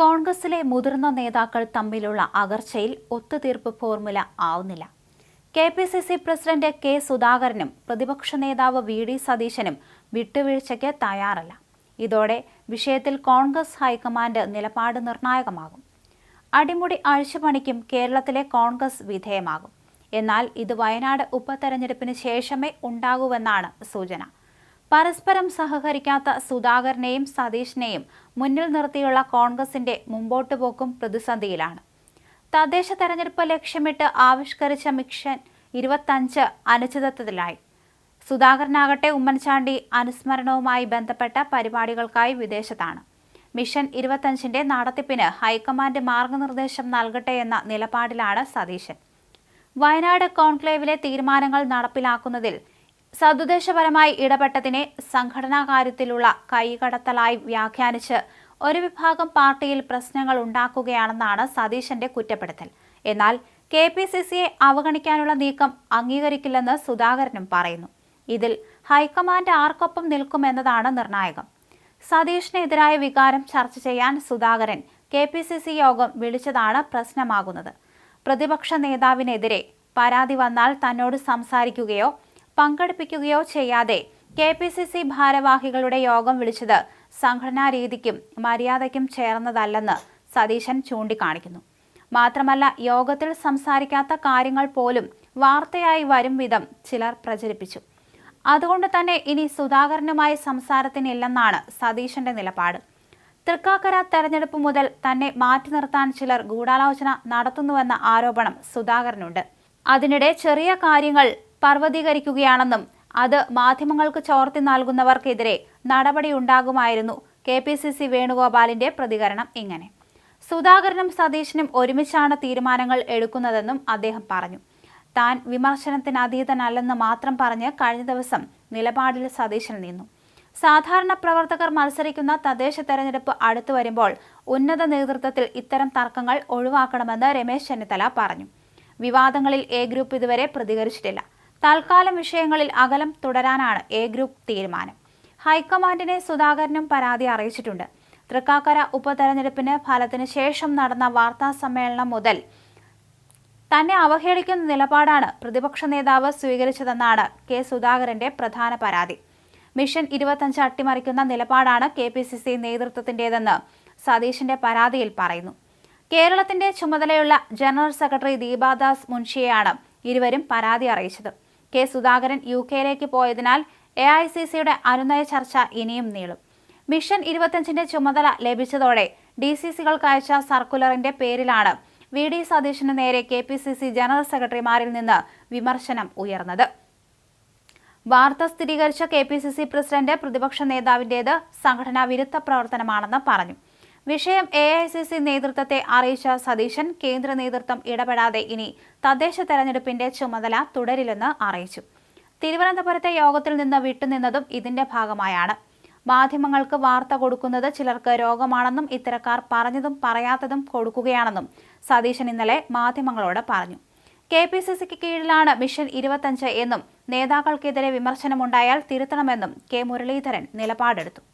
കോൺഗ്രസിലെ മുതിർന്ന നേതാക്കൾ തമ്മിലുള്ള അകർച്ചയിൽ ഒത്തുതീർപ്പ് ഫോർമുല ആവുന്നില്ല. K P C C president K സുധാകരനും പ്രതിപക്ഷ നേതാവ് വി ഡി സതീശനും വിട്ടുവീഴ്ചയ്ക്ക് തയ്യാറല്ല. ഇതോടെ വിഷയത്തിൽ കോൺഗ്രസ് ഹൈക്കമാൻഡ് നിലപാട് നിർണായകമാകും. അടിമുടി അഴിച്ചുപണിക്കും കേരളത്തിലെ കോൺഗ്രസ് വിധേയമാകും. എന്നാൽ ഇത് വയനാട് ഉപതെരഞ്ഞെടുപ്പിന് ശേഷമേ ഉണ്ടാകൂവെന്നാണ് സൂചന. പരസ്പരം സഹകരിക്കാത്ത സുധാകരനെയും സതീഷിനെയും മുന്നിൽ നിർത്തിയുള്ള കോൺഗ്രസിന്റെ മുമ്പോട്ടു പോക്കും പ്രതിസന്ധിയിലാണ്. തദ്ദേശ തെരഞ്ഞെടുപ്പ് ലക്ഷ്യമിട്ട് ആവിഷ്കരിച്ച മിഷൻ ഇരുപത്തഞ്ച് അനിശ്ചിതത്വത്തിലായി. സുധാകരനാകട്ടെ ഉമ്മൻചാണ്ടി അനുസ്മരണവുമായി ബന്ധപ്പെട്ട പരിപാടികൾക്കായി വിദേശത്താണ്. മിഷൻ ഇരുപത്തഞ്ചിന്റെ നടത്തിപ്പിന് ഹൈക്കമാൻഡ് മാർഗനിർദ്ദേശം നൽകട്ടെ എന്ന നിലപാടിലാണ് സതീശൻ. വയനാട് കോൺക്ലേവിലെ തീരുമാനങ്ങൾ നടപ്പിലാക്കുന്നതിൽ സതുദ്ദേശപരമായി ഇടപെട്ടതിനെ സംഘടനാ കാര്യത്തിലുള്ള കൈകടത്തലായി വ്യാഖ്യാനിച്ച് ഒരു വിഭാഗം പാർട്ടിയിൽ പ്രശ്നങ്ങൾ ഉണ്ടാക്കുകയാണെന്നാണ് സതീശന്റെ കുറ്റപ്പെടുത്തൽ. എന്നാൽ കെ പി സി സിയെ അവഗണിക്കാനുള്ള നീക്കം അംഗീകരിക്കില്ലെന്ന് സുധാകരനും പറയുന്നു. ഇതിൽ ഹൈക്കമാൻഡ് ആർക്കൊപ്പം നിൽക്കുമെന്നതാണ് നിർണായകം. സതീഷിനെതിരായ വികാരം ചർച്ച ചെയ്യാൻ Sudhakaran K P C C യോഗം വിളിച്ചതാണ് പ്രശ്നമാകുന്നത്. പ്രതിപക്ഷ നേതാവിനെതിരെ പരാതി വന്നാൽ തന്നോട് സംസാരിക്കുകയോ പങ്കെടുപ്പിക്കുകയോ ചെയ്യാതെ കെ പി സി സി ഭാരവാഹികളുടെ യോഗം വിളിച്ചത് സംഘടനാ രീതിക്കും മര്യാദയ്ക്കും ചേർന്നതല്ലെന്ന് സതീശൻ ചൂണ്ടിക്കാണിക്കുന്നു. മാത്രമല്ല യോഗത്തിൽ സംസാരിക്കാത്ത കാര്യങ്ങൾ പോലും വാർത്തയായി വരും വിധം ചിലർ പ്രചരിപ്പിച്ചു. അതുകൊണ്ട് തന്നെ ഇനി സുധാകരനുമായി സംസാരത്തിനില്ലെന്നാണ് സതീശന്റെ നിലപാട്. തൃക്കാക്കര തെരഞ്ഞെടുപ്പ് മുതൽ തന്നെ മാറ്റി നിർത്താൻ ചിലർ ഗൂഢാലോചന നടത്തുന്നുവെന്ന ആരോപണം സുധാകരനുണ്ട്. അതിനിടെ ചെറിയ കാര്യങ്ങൾ പർവതീകരിക്കുകയാണെന്നും അത് മാധ്യമങ്ങൾക്ക് ചോർത്തി നൽകുന്നവർക്കെതിരെ നടപടിയുണ്ടാകുമായിരുന്നു. കെ പി സി സി വേണുഗോപാലിന്റെ പ്രതികരണം ഇങ്ങനെ. സുധാകരനും സതീശനും ഒരുമിച്ചാണ് തീരുമാനങ്ങൾ എടുക്കുന്നതെന്നും അദ്ദേഹം പറഞ്ഞു. താൻ വിമർശനത്തിന് അതീതനല്ലെന്ന് മാത്രം പറഞ്ഞ് കഴിഞ്ഞ ദിവസം നിലപാടിൽ സതീശൻ നിന്നു. സാധാരണ പ്രവർത്തകർ മത്സരിക്കുന്ന തദ്ദേശ തെരഞ്ഞെടുപ്പ് അടുത്തു വരുമ്പോൾ ഉന്നത നേതൃത്വത്തിൽ ഇത്തരം തർക്കങ്ങൾ ഒഴിവാക്കണമെന്ന് രമേശ് ചെന്നിത്തല പറഞ്ഞു. വിവാദങ്ങളിൽ എ ഗ്രൂപ്പ് ഇതുവരെ പ്രതികരിച്ചിട്ടില്ല. തൽക്കാലം വിഷയങ്ങളിൽ അകലം തുടരാനാണ് എ ഗ്രൂപ്പ് തീരുമാനം. ഹൈക്കമാൻഡിനെ സുധാകരനും പരാതി അറിയിച്ചിട്ടുണ്ട്. തൃക്കാക്കര ഉപതെരഞ്ഞെടുപ്പിന് ഫലത്തിന് ശേഷം നടന്ന വാർത്താ സമ്മേളനം മുതൽ തന്നെ അവഹേളിക്കുന്ന നിലപാടാണ് പ്രതിപക്ഷ നേതാവ് സ്വീകരിച്ചതെന്നാണ് കെ സുധാകരന്റെ പ്രധാന പരാതി. മിഷൻ ഇരുപത്തഞ്ച് അട്ടിമറിക്കുന്ന നിലപാടാണ് കെ പി സി സി നേതൃത്വത്തിന്റേതെന്ന് സതീഷിന്റെ പരാതിയിൽ പറയുന്നു. കേരളത്തിന്റെ ചുമതലയുള്ള ജനറൽ സെക്രട്ടറി ദീപാദാസ് മുൻഷിയെയാണ് ഇരുവരും പരാതി അറിയിച്ചത്. കെ സുധാകരൻ യു കെയിലേക്ക് പോയതിനാൽ എ ഐ സി സിയുടെ അനുനയ ചർച്ച ഇനിയും നീളും. മിഷൻ ഇരുപത്തഞ്ചിന്റെ ചുമതല ലഭിച്ചതോടെ ഡി സി സികൾക്ക് അയച്ച സർക്കുലറിന്റെ പേരിലാണ് വി ഡി സതീഷിന് നേരെ K P C C general സെക്രട്ടറിമാരിൽ നിന്ന് വിമർശനം ഉയർന്നത്. വാർത്ത സ്ഥിരീകരിച്ച K P C C president പ്രതിപക്ഷ നേതാവിന്റേത് സംഘടനാ വിരുദ്ധ പ്രവർത്തനമാണെന്ന് പറഞ്ഞു. വിഷയം എ ഐ സി സി നേതൃത്വത്തെ അറിയിച്ച സതീശൻ കേന്ദ്ര നേതൃത്വം ഇടപെടാതെ ഇനി തദ്ദേശ തെരഞ്ഞെടുപ്പിന്റെ ചുമതല തുടരില്ലെന്ന് അറിയിച്ചു. തിരുവനന്തപുരത്തെ യോഗത്തിൽ നിന്ന് വിട്ടുനിന്നതും ഇതിന്റെ ഭാഗമായാണ്. മാധ്യമങ്ങൾക്ക് വാർത്ത കൊടുക്കുന്നത് ചിലർക്ക് രോഗമാണെന്നും ഇത്തരക്കാർ പറഞ്ഞതും പറയാത്തതും കൊടുക്കുകയാണെന്നും സതീശൻ ഇന്നലെ മാധ്യമങ്ങളോട് പറഞ്ഞു. കെ പി സി സിക്ക് കീഴിലാണ് മിഷൻ ഇരുപത്തഞ്ച് എന്നും നേതാക്കൾക്കെതിരെ വിമർശനമുണ്ടായാൽ തിരുത്തണമെന്നും കെ മുരളീധരൻ നിലപാടെടുത്തു.